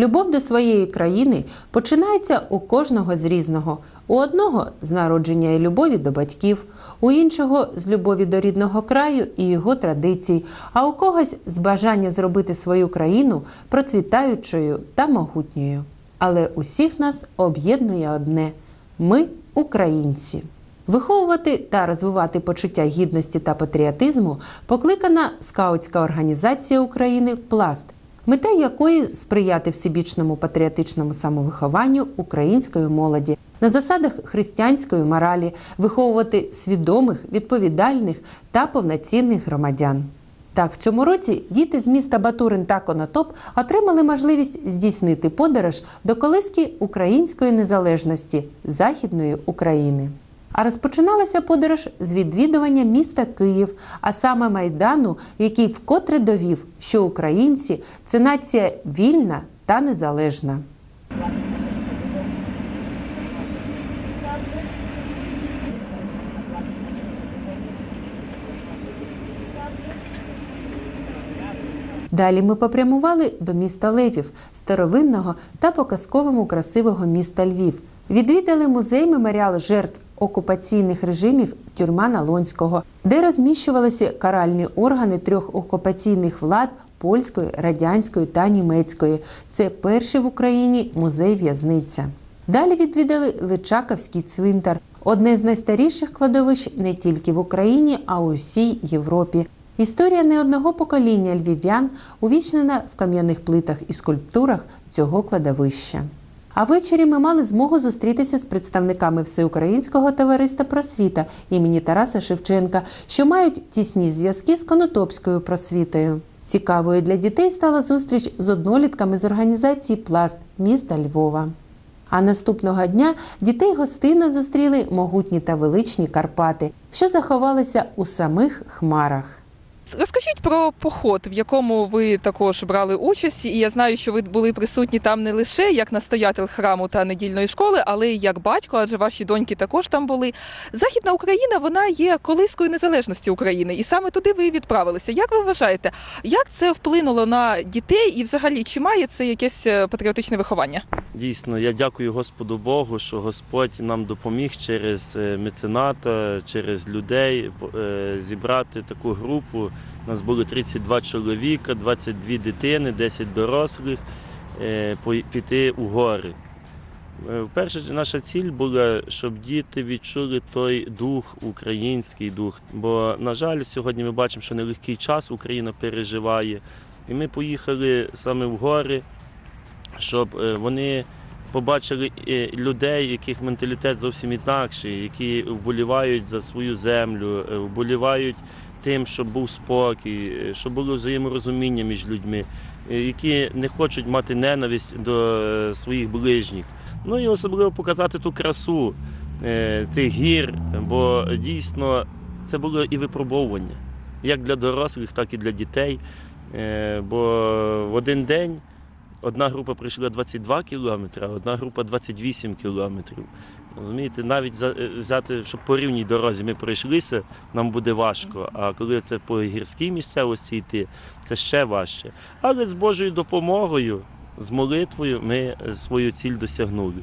Любов до своєї країни починається у кожного з різного. У одного з народження і любові до батьків, у іншого з любові до рідного краю і його традицій, а у когось з бажання зробити свою країну процвітаючою та могутньою. Але усіх нас об'єднує одне ми українці. Виховувати та розвивати почуття гідності та патріотизму покликана скаутська організація України Пласт, мета якої сприяти всебічному патріотичному самовихованню української молоді на засадах християнської моралі, виховувати свідомих, відповідальних та повноцінних громадян. Так, в цьому році діти з міста Батурин та Конотоп отримали можливість здійснити подорож до колиски української незалежності Західної України. А розпочиналася подорож з відвідування міста Київ, а саме майдану, який вкотре довів, що українці це нація вільна та незалежна. Далі ми попрямували до міста Левів, старовинного та по-казковому красивого міста Львів. Відвідали музей меморіал жертв окупаційних режимів тюрма Налонського, де розміщувалися каральні органи трьох окупаційних влад польської, радянської та німецької. Це перший в Україні музей в'язниця. Далі відвідали Личаковський цвинтар, одне з найстаріших кладовищ не тільки в Україні, а у всій Європі. Історія не одного покоління львів'ян увічнена в кам'яних плитах і скульптурах цього кладовища. А ввечері ми мали змогу зустрітися з представниками Всеукраїнського товариства просвіта імені Тараса Шевченка, що мають тісні зв'язки з Конотопською просвітою. Цікавою для дітей стала зустріч з однолітками з організації Пласт міста Львова. А наступного дня дітей гостинно зустріли могутні та величні Карпати, що заховалися у самих хмарах. Розкажіть про поход, в якому ви також брали участь, і я знаю, що ви були присутні там не лише як настоятель храму та недільної школи, але й як батько, адже ваші доньки також там були. Західна Україна вона є колискою незалежності України, і саме туди ви відправилися. Як ви вважаєте, як це вплинуло на дітей, і взагалі чи має це якесь е, патріотичне виховання? Дійсно, я дякую Господу Богу, що Господь нам допоміг через е, мецената, через людей е, зібрати таку групу. Нас було 32 чоловіка, 22 дитини, 10 дорослих, е, піти у гори. Е, Перша наша ціль була, щоб діти відчули той дух, український дух. Бо, на жаль, сьогодні ми бачимо, що нелегкий час Україна переживає. І ми поїхали саме в гори, щоб е, вони побачили людей, яких менталітет зовсім інакший, які вболівають за свою землю, вболівають тим, щоб був спокій, е, щоб було взаєморозуміння між людьми, е, які не хочуть мати ненависть до е, своїх ближніх. Ну і особливо показати ту красу тих гір, бо дійсно це було і випробовування, як для дорослих, так і для дітей. Бо в один день одна група пройшла 22 кілометри, а одна група 28 кілометрів. Розумієте, навіть е, взяти, щоб по рівній дорозі ми пройшлися, нам буде важко. А коли це по гірській місцевості йти, це ще важче. Але з Божою допомогою, з молитвою ми свою ціль досягнули.